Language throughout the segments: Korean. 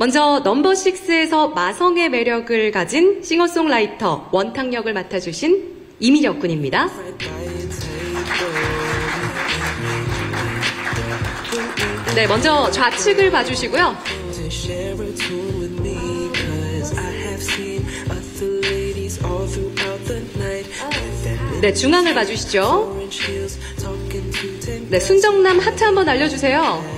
먼저 넘버 6에서 마성의 매력을 가진 싱어송라이터 원탁 역을 맡아주신 이민혁 군입니다. 네, 먼저 좌측을 봐주시고요. 네, 중앙을 봐주시죠. 네, 순정남 하트 한번 알려주세요.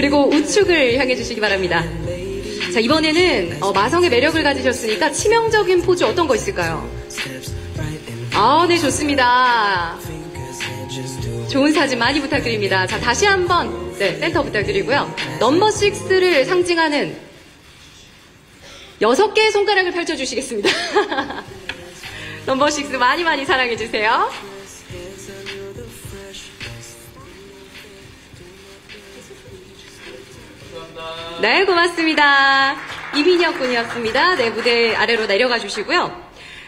그리고 우측을 향해 주시기 바랍니다. 자, 이번에는 어, 마성의 매력을 가지셨으니까 치명적인 포즈 어떤 거 있을까요? 아, 네, 좋습니다. 좋은 사진 많이 부탁드립니다. 자, 다시 한번, 네, 센터 부탁드리고요. 넘버 6를 상징하는 여섯 개의 손가락을 펼쳐 주시겠습니다. 넘버 6 많이 많이 사랑해 주세요. 네, 고맙습니다. 이민혁 군이었습니다. 네, 무대 아래로 내려가 주시고요.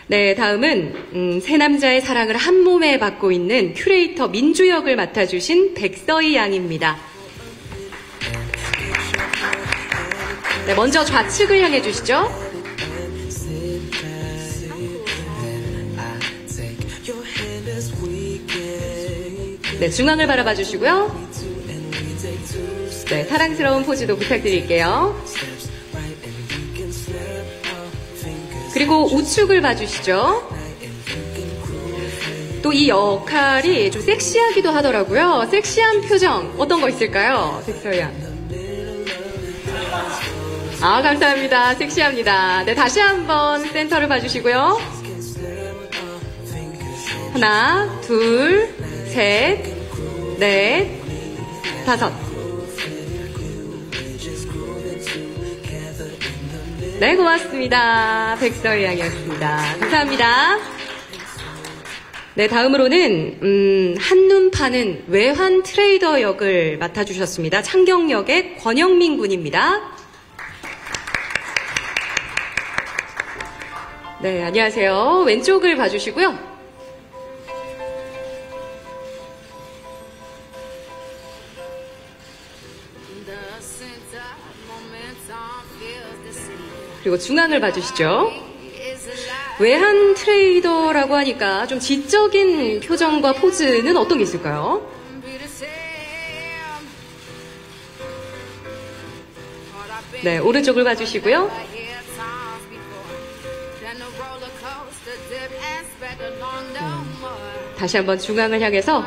네, 다음은 음, 세 남자의 사랑을 한 몸에 받고 있는 큐레이터 민주 역을 맡아주신 백서희 양입니다. 네, 먼저 좌측을 향해 주시죠. 네, 중앙을 바라봐 주시고요. 네, 사랑스러운 포즈도 부탁드릴게요. 그리고 우측을 봐주시죠. 또 이 역할이 좀 섹시하기도 하더라고요. 섹시한 표정 어떤 거 있을까요? 백서희 양. 아, 감사합니다. 섹시합니다. 네, 다시 한번 센터를 봐주시고요. 하나, 둘, 셋, 넷, 다섯. 네, 고맙습니다. 백서희 양이었습니다. 감사합니다. 네, 다음으로는 음, 한눈 파는 외환 트레이더 역을 맡아주셨습니다. 창경 역의 권영민 군입니다. 네, 안녕하세요. 왼쪽을 봐주시고요. 그리고 중앙을 봐주시죠. 외환 트레이더라고 하니까 좀 지적인 표정과 포즈는 어떤 게 있을까요? 네, 오른쪽을 봐주시고요. 다시 한번 중앙을 향해서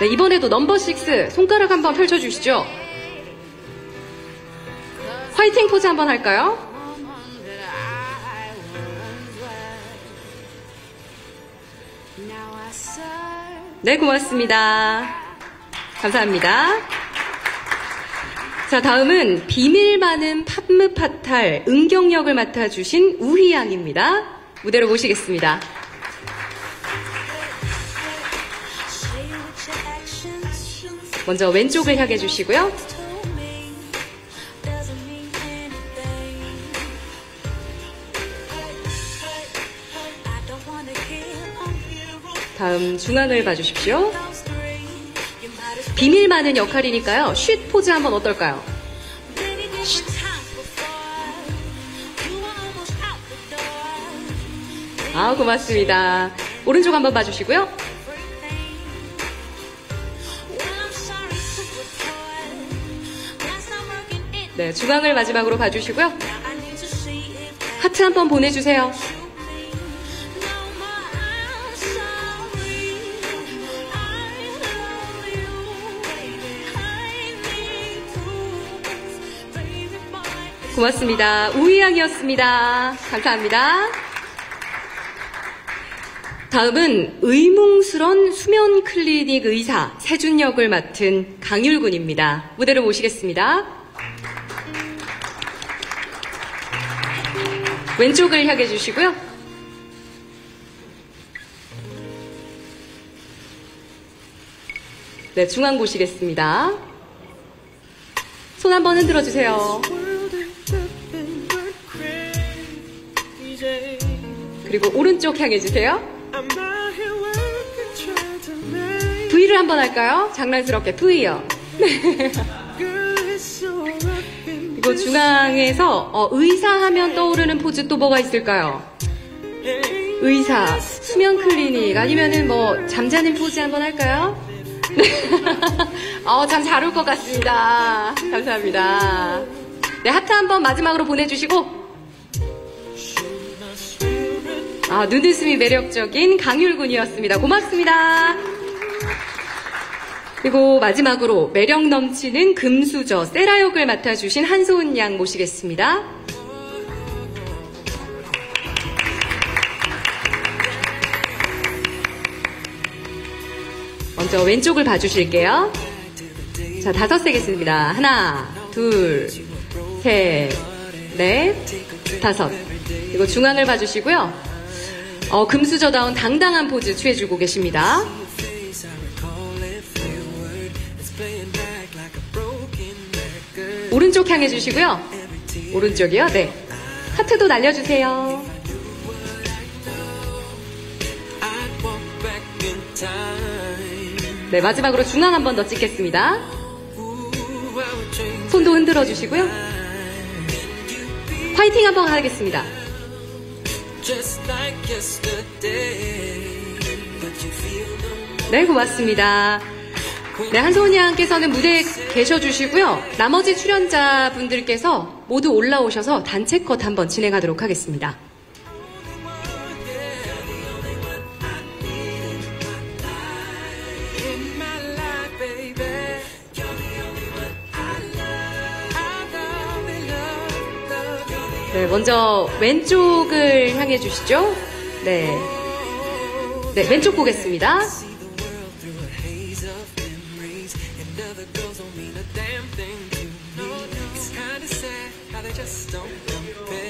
네, 이번에도 넘버 6 손가락 한번 펼쳐주시죠. 화이팅 포즈 한번 할까요? 네, 고맙습니다. 감사합니다. 자, 다음은 비밀 많은 팝무 파탈 은경역을 맡아주신 우희 양입니다. 무대로 모시겠습니다. 먼저 왼쪽을 향해 주시고요. 다음 중앙을 봐주십시오. 비밀 많은 역할이니까요. 쉿 포즈 한번 어떨까요? 아, 고맙습니다. 오른쪽 한번 봐주시고요. 네, 중앙을 마지막으로 봐주시고요. 하트 한번 보내주세요. 고맙습니다. 우희양이었습니다. 감사합니다. 다음은 의뭉스런 수면 클리닉 의사 세준 역을 맡은 강율 군입니다. 무대로 모시겠습니다. 왼쪽을 향해 주시고요. 네, 중앙 보시겠습니다. 손 한번 흔들어 주세요. 그리고 오른쪽 향해 주세요. V를 한번 할까요? 장난스럽게 V요. 그리고 중앙에서 어, 의사 하면 떠오르는 포즈 또 뭐가 있을까요? 의사, 수면 클리닉 아니면은 뭐 잠자는 포즈 한번 할까요? 어, 참 잘 올 것 같습니다. 감사합니다. 네, 하트 한번 마지막으로 보내주시고 아, 눈웃음이 매력적인 강율군이었습니다. 고맙습니다. 그리고 마지막으로 매력 넘치는 금수저 세라 역을 맡아주신 한소은 양 모시겠습니다. 먼저 왼쪽을 봐주실게요. 자, 다섯 세겠습니다. 하나, 둘, 셋, 넷, 다섯. 그리고 중앙을 봐주시고요. 어, 금수저다운 당당한 포즈 취해주고 계십니다. 오른쪽 향해 주시고요. 오른쪽이요? 네. 하트도 날려주세요. 네, 마지막으로 중앙 한 번 더 찍겠습니다. 손도 흔들어 주시고요. 화이팅 한 번 하겠습니다. 네, 고맙습니다. 네, 한소은 양께서는 무대에 계셔 주시고요. 나머지 출연자분들께서 모두 올라오셔서 단체 컷 한번 진행하도록 하겠습니다. 네, 먼저 왼쪽을 향해 주시죠. 네. 네, 왼쪽 보겠습니다.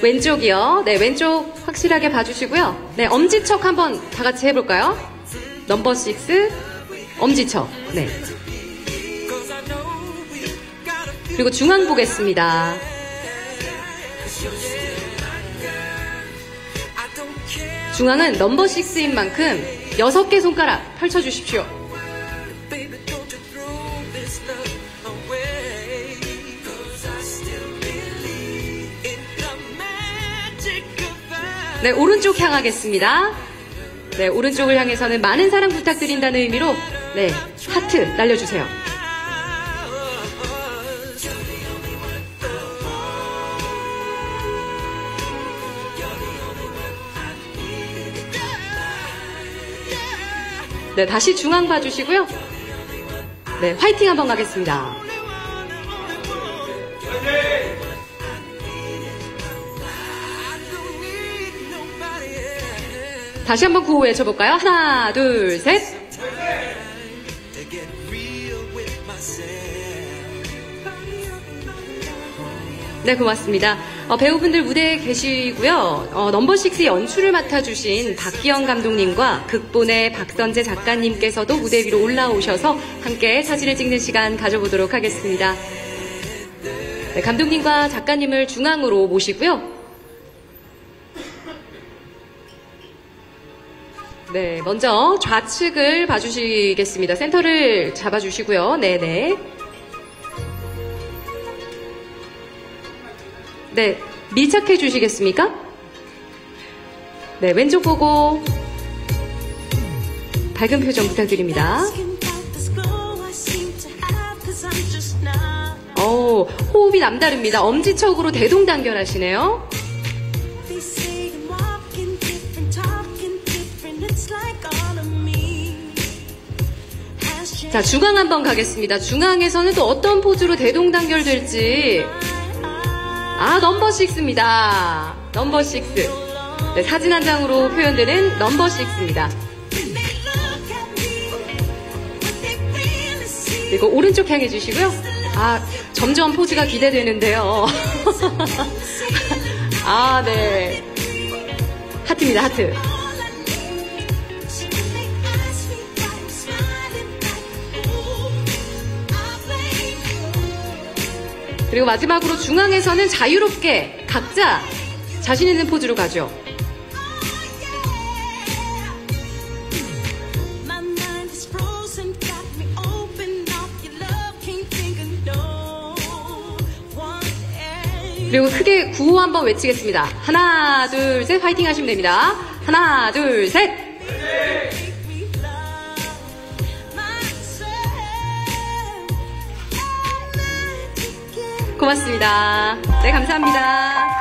왼쪽이요. 네, 왼쪽 확실하게 봐주시고요. 네, 엄지척 한번 다 같이 해볼까요? 넘버 6, 엄지척. 네. 그리고 중앙 보겠습니다. 중앙은 넘버 6인 만큼 6개 손가락 펼쳐주십시오. 네, 오른쪽 향하겠습니다. 네, 오른쪽을 향해서는 많은 사랑 부탁드린다는 의미로 네, 하트 날려주세요. 네, 다시 중앙 봐주시고요. 네, 화이팅 한번 가겠습니다. 다시 한번 구호 외쳐볼까요? 하나, 둘, 셋. 네, 고맙습니다. 어, 배우분들 무대에 계시고요. 어, 넘버 6 연출을 맡아주신 박기영 감독님과 극본의 박선재 작가님께서도 무대 위로 올라오셔서 함께 사진을 찍는 시간 가져보도록 하겠습니다. 네, 감독님과 작가님을 중앙으로 모시고요. 네, 먼저 좌측을 봐주시겠습니다. 센터를 잡아주시고요. 네네. 네, 밀착해 주시겠습니까? 네, 왼쪽 보고 밝은 표정 부탁드립니다. 어, 호흡이 남다릅니다. 엄지척으로 대동단결 하시네요. 자, 중앙 한번 가겠습니다. 중앙에서는 또 어떤 포즈로 대동단결 될지. 아, 넘버 6입니다. 넘버 6. 네, 사진 한 장으로 표현되는 넘버 6입니다. 그리고 오른쪽 향해 주시고요. 아, 점점 포즈가 기대되는데요. 아, 네. 하트입니다, 하트. 그리고 마지막으로 중앙에서는 자유롭게 각자 자신 있는 포즈로 가죠. 그리고 크게 구호 한번 외치겠습니다. 하나, 둘, 셋, 화이팅 하시면 됩니다. 하나, 둘, 셋! 고맙습니다. 네, 감사합니다.